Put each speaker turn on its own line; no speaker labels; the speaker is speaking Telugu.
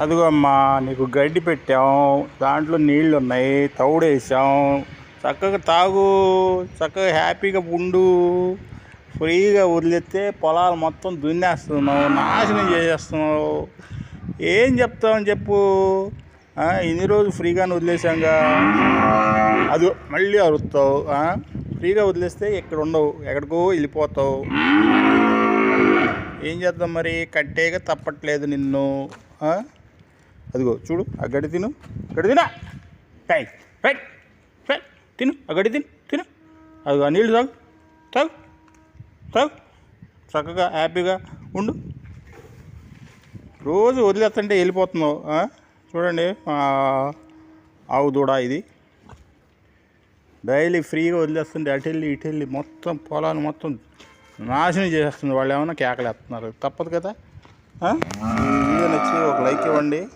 అదిగో అమ్మా నీకు గడ్డి పెట్టాం దాంట్లో నీళ్ళు ఉన్నాయి తౌడేసాం చక్కగా తాగు చక్కగా హ్యాపీగా ఉండు. ఫ్రీగా వదిలేస్తే పొలాలు మొత్తం దున్నేస్తున్నావు నాశనం చేసేస్తున్నావు. ఏం చెప్తావని చెప్పు. ఇన్ని రోజులు ఫ్రీగానే వదిలేసాంగా అది మళ్ళీ అరుస్తావు. ఫ్రీగా వదిలేస్తే ఇక్కడ ఉండవు ఎక్కడికో వెళ్ళిపోతావు. ఏం చేద్దాం మరి? కట్టేగా తప్పట్లేదు నిన్ను. అదిగో చూడు ఆ గడి తిను. గడి తినా? టై రైట్ రైట్ తిను. ఆ గడి తిను తిను. అదిగో ఆ నీళ్ళు తాగు తాగు తాగు. చక్కగా హ్యాపీగా ఉండు. రోజు వదిలేస్తుంటే వెళ్ళిపోతున్నావు చూడండి ఆవు దూడ ఇది. డైలీ ఫ్రీగా వదిలేస్తుంటే అటు వెళ్ళి ఇటు వెళ్ళి మొత్తం పొలాలు మొత్తం నాశనం చేసేస్తుంది. వాళ్ళు ఏమైనా కేకలేస్తున్నారు. తప్పదు కదా? ఆ? వీడియో నచ్చి ఒక లైక్ ఇవ్వండి.